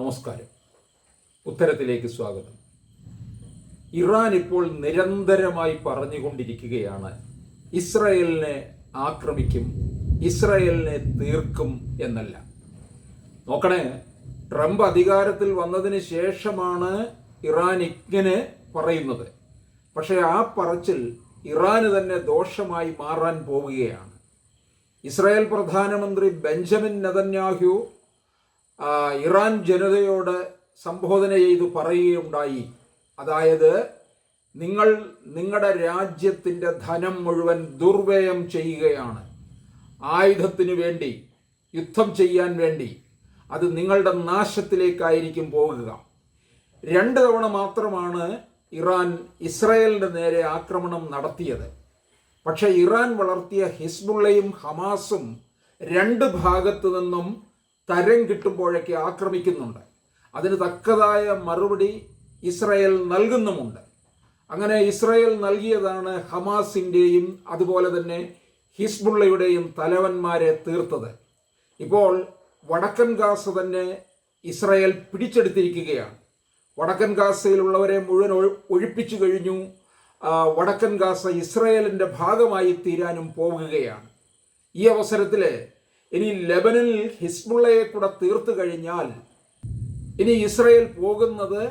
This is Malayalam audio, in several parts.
നമസ്കാരം. ഉത്തരത്തിലേക്ക് സ്വാഗതം. ഇറാൻ ഇപ്പോൾ നിരന്തരമായി പറഞ്ഞുകൊണ്ടിരിക്കുകയാണ് ഇസ്രയേലിനെ ആക്രമിക്കും ഇസ്രയേലിനെ തീർക്കും എന്നല്ല. നോക്കണേ ട്രംപ് അധികാരത്തിൽ വന്നതിന് ശേഷമാണ് ഇറാൻ ഇങ്ങനെ പറയുന്നത്. പക്ഷേ ആ പറച്ചിൽ ഇറാന് തന്നെ ദോഷമായി മാറാൻ പോവുകയാണ്. ഇസ്രായേൽ പ്രധാനമന്ത്രി ബെഞ്ചമിൻ നെതന്യാഹു ഇറാൻ ജനതയോട് സംബോധന ചെയ്തു പറയുകയുണ്ടായി. അതായത് നിങ്ങൾ നിങ്ങളുടെ രാജ്യത്തിന്റെ ധനം മുഴുവൻ ദുർവ്യയം ചെയ്യുകയാണ്. ആയുധത്തിനു വേണ്ടി യുദ്ധം ചെയ്യാൻ വേണ്ടി. അത് നിങ്ങളുടെ നാശത്തിലേക്കായിരിക്കും പോകുക. രണ്ട് തവണ മാത്രമാണ് ഇറാൻ ഇസ്രായേലിന്റെ നേരെ ആക്രമണം നടത്തിയത്. പക്ഷേ ഇറാൻ വളർത്തിയ ഹിസ്ബുള്ളയും ഹമാസും രണ്ട് ഭാഗത്തു നിന്നും തരം കിട്ടുമ്പോഴൊക്കെ ആക്രമിക്കുന്നുണ്ട്. അതിന് തക്കതായ മറുപടി ഇസ്രയേൽ നൽകുന്നുമുണ്ട്. അങ്ങനെ ഇസ്രയേൽ നൽകിയതാണ് ഹമാസിന്റെയും അതുപോലെ തന്നെ ഹിസ്ബുള്ളയുടെയും തലവന്മാരെ തീർത്തത്. ഇപ്പോൾ വടക്കൻ ഗാസ തന്നെ ഇസ്രയേൽ പിടിച്ചെടുത്തിരിക്കുകയാണ്. വടക്കൻ ഗാസയിലുള്ളവരെ മുഴുവൻ ഒഴി- ഒഴിപ്പിച്ചു കഴിഞ്ഞു. വടക്കൻ ഗാസ ഇസ്രയേലിന്റെ ഭാഗമായി തീരാനും പോകുകയാണ്. ഈ അവസരത്തിൽ ഇനി ലെബനനിൽ ഹിസ്ബുള്ളയെ കൂടെ തീർത്തു കഴിഞ്ഞാൽ ഇനി ഇസ്രയേൽ പോകുന്നത്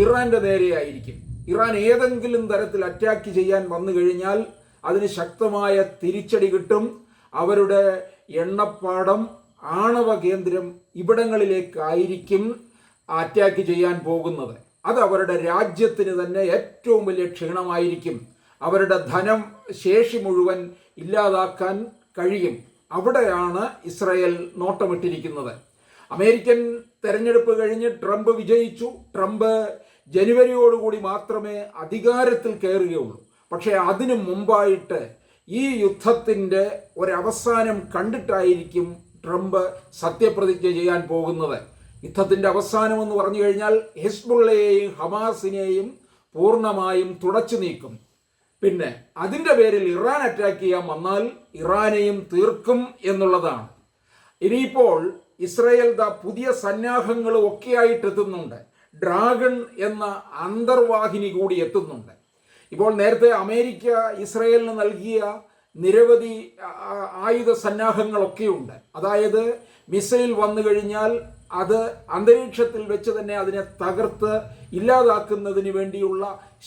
ഇറാന്റെ നേരെയായിരിക്കും ഇറാൻ ഏതെങ്കിലും തരത്തിൽ അറ്റാക്ക് ചെയ്യാൻ വന്നു കഴിഞ്ഞാൽ അതിന് ശക്തമായ തിരിച്ചടി കിട്ടും. അവരുടെ എണ്ണപ്പാടം ആണവ കേന്ദ്രം ഇവിടങ്ങളിലേക്കായിരിക്കും അറ്റാക്ക് ചെയ്യാൻ പോകുന്നത്. അത് അവരുടെ രാജ്യത്തിന് തന്നെ ഏറ്റവും വലിയ ക്ഷീണമായിരിക്കും. അവരുടെ ധനം ശേഷി മുഴുവൻ ഇല്ലാതാക്കാൻ കഴിയും. അവിടെയാണ് ഇസ്രായേൽ നോട്ടമിട്ടിരിക്കുന്നത്. അമേരിക്കൻ തെരഞ്ഞെടുപ്പ് കഴിഞ്ഞ് ട്രംപ് വിജയിച്ചു. ട്രംപ് ജനുവരിയോടുകൂടി മാത്രമേ അധികാരത്തിൽ കയറുകയുള്ളൂ. പക്ഷേ അതിനു മുമ്പായിട്ട് ഈ യുദ്ധത്തിന്റെ ഒരവസാനം കണ്ടിട്ടായിരിക്കും ട്രംപ് സത്യപ്രതിജ്ഞ ചെയ്യാൻ പോകുന്നത്. യുദ്ധത്തിന്റെ അവസാനം എന്ന് പറഞ്ഞു കഴിഞ്ഞാൽ ഹിസ്ബുള്ളയെയും ഹമാസിനെയും പൂർണമായും തുടച്ചു നീക്കും. പിന്നെ അതിന്റെ പേരിൽ ഇറാൻ അറ്റാക്ക് ചെയ്യാൻ വന്നാൽ ഇറാനെയും തീർക്കും എന്നുള്ളതാണ്. ഇനിയിപ്പോൾ ഇസ്രയേൽ ദ പുതിയ സന്നാഹങ്ങൾ ഒക്കെയായിട്ട് എത്തുന്നുണ്ട്. ഡ്രാഗൺ എന്ന അന്തർവാഹിനി കൂടി എത്തുന്നുണ്ട്. ഇപ്പോൾ നേരത്തെ അമേരിക്ക ഇസ്രയേലിന് നൽകിയ നിരവധി ആയുധ സന്നാഹങ്ങളൊക്കെയുണ്ട്. അതായത് മിസൈൽ വന്നു കഴിഞ്ഞാൽ അത് അന്തരീക്ഷത്തിൽ വെച്ച് തന്നെ അതിനെ തകർത്ത് ഇല്ലാതാക്കുന്നതിന് വേണ്ടിയുള്ള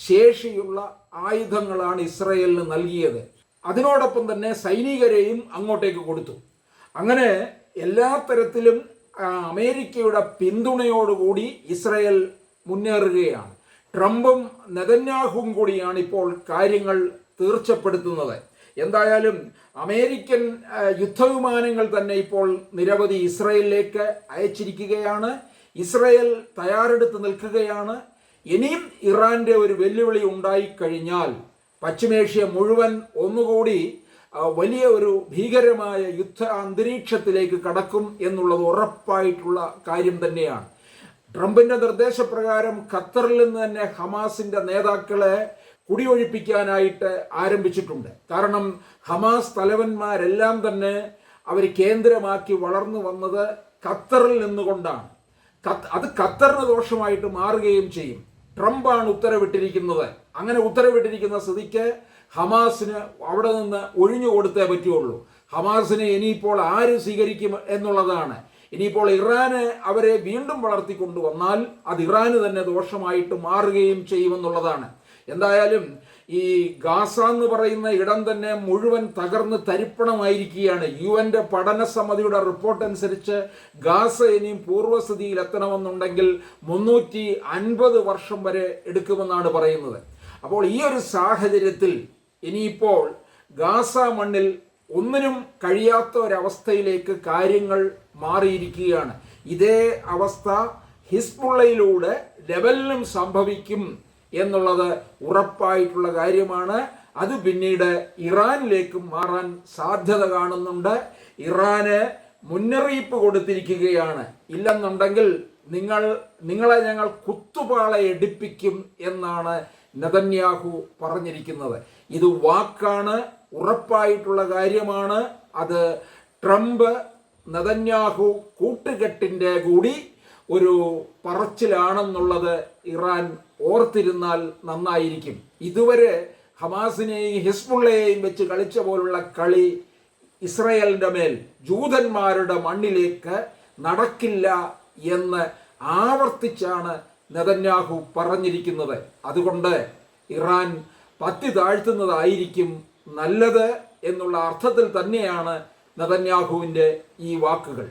ശേഷിയുള്ള ആയുധങ്ങളാണ് ഇസ്രയേലിന് നൽകിയത്. അതിനോടൊപ്പം തന്നെ സൈനികരെയും അങ്ങോട്ടേക്ക് കൊടുത്തു. അങ്ങനെ എല്ലാ തരത്തിലും അമേരിക്കയുടെ പിന്തുണയോടുകൂടി ഇസ്രയേൽ മുന്നേറുകയാണ്. ട്രംപും നെതന്യാഹും കൂടിയാണ് ഇപ്പോൾ കാര്യങ്ങൾ തീർച്ചപ്പെടുത്തുന്നത്. എന്തായാലും അമേരിക്കൻ യുദ്ധവിമാനങ്ങൾ തന്നെ ഇപ്പോൾ നിരവധി ഇസ്രയേലിലേക്ക് അയച്ചിരിക്കുകയാണ്. ഇസ്രയേൽ തയ്യാറെടുത്ത് നിൽക്കുകയാണ്. ഇനിയും ഇറാന്റെ ഒരു വെല്ലുവിളി ഉണ്ടായിക്കഴിഞ്ഞാൽ പശ്ചിമേഷ്യ മുഴുവൻ ഒന്നുകൂടി വലിയ ഒരു ഭീകരമായ യുദ്ധ അന്തരീക്ഷത്തിലേക്ക് കടക്കും എന്നുള്ളത് ഉറപ്പായിട്ടുള്ള കാര്യം തന്നെയാണ്. ട്രംപിന്റെ നിർദ്ദേശപ്രകാരം ഖത്തറിൽ നിന്ന് തന്നെ ഹമാസിന്റെ നേതാക്കളെ കുടിയൊഴിപ്പിക്കാനായിട്ട് ആരംഭിച്ചിട്ടുണ്ട്. കാരണം ഹമാസ് തലവന്മാരെല്ലാം തന്നെ അവർ കേന്ദ്രമാക്കി വളർന്നു വന്നത് ഖത്തറിൽ നിന്നുകൊണ്ടാണ്. അത് ഖത്തറിന് ദോഷമായിട്ട് മാറുകയും ചെയ്യും. ട്രംപാണ് ഉത്തരവിട്ടിരിക്കുന്നത്. അങ്ങനെ ഉത്തരവിട്ടിരിക്കുന്ന സ്ഥിതിക്ക് ഹമാസിന് അവിടെ നിന്ന് ഒഴിഞ്ഞു കൊടുത്തേ പറ്റുള്ളൂ. ഹമാസിനെ ഇനിയിപ്പോൾ ആര് സ്വീകരിക്കും എന്നുള്ളതാണ്. ഇനിയിപ്പോൾ ഇറാന് അവരെ വീണ്ടും വളർത്തിക്കൊണ്ടുവന്നാൽ അത് ഇറാന് തന്നെ ദോഷമായിട്ട് മാറുകയും ചെയ്യുമെന്നുള്ളതാണ്. എന്തായാലും ഈ ഗാസ എന്ന് പറയുന്ന ഇടം തന്നെ മുഴുവൻ തകർന്ന് തരിപ്പണമായിരിക്കുകയാണ്. യു എന്റെ പഠന സമിതിയുടെ റിപ്പോർട്ട് അനുസരിച്ച് ഗാസ ഇനിയും പൂർവസ്ഥിതിയിൽ എത്തണമെന്നുണ്ടെങ്കിൽ മുന്നൂറ്റി അൻപത് വർഷം വരെ എടുക്കുമെന്നാണ് പറയുന്നത്. അപ്പോൾ ഈ ഒരു സാഹചര്യത്തിൽ ഇനിയിപ്പോൾ ഗാസ മണ്ണിൽ ഒന്നിനും കഴിയാത്ത ഒരവസ്ഥയിലേക്ക് കാര്യങ്ങൾ മാറിയിരിക്കുകയാണ്. ഇതേ അവസ്ഥ ഹിസ്ബുള്ളയിലൂടെ ലെവലിലും സംഭവിക്കും. എന്നുള്ളത് ഉറപ്പായിട്ടുള്ള കാര്യമാണ്. അത് പിന്നീട് ഇറാനിലേക്കും മാറാൻ സാധ്യത കാണുന്നുണ്ട്. ഇറാന് മുന്നറിയിപ്പ് കൊടുത്തിരിക്കുകയാണ്. ഇല്ലെന്നുണ്ടെങ്കിൽ നിങ്ങൾ നിങ്ങളെ ഞങ്ങൾ കുത്തുപാള എടുപ്പിക്കും എന്നാണ് നതന്യാഹു പറഞ്ഞിരിക്കുന്നത്. ഇത് വാക്കാണ് ഉറപ്പായിട്ടുള്ള കാര്യമാണ്. അത് ട്രംപ് നദന്യാഹു കൂട്ടുകെട്ടിന്റെ കൂടി ഒരു പറച്ചിലാണെന്നുള്ളത് ഇറാൻ ഓർത്തിരുന്നാൽ നന്നായിരിക്കും. ഇതുവരെ ഹമാസിനെയും ഹിസ്ബുള്ളയെയും വെച്ച് കളിച്ച പോലുള്ള കളി ഇസ്രയേലിന്റെ മേൽ ജൂതന്മാരുടെ മണ്ണിലേക്ക് നടക്കില്ല എന്ന് ആവർത്തിച്ചാണ് നെതന്യാഹു പറഞ്ഞിരിക്കുന്നത്. അതുകൊണ്ട് ഇറാൻ പത്തി താഴ്ത്തുന്നതായിരിക്കും നല്ലത് എന്നുള്ള അർത്ഥത്തിൽ തന്നെയാണ് നെതന്യാഹുവിന്റെ ഈ വാക്കുകൾ.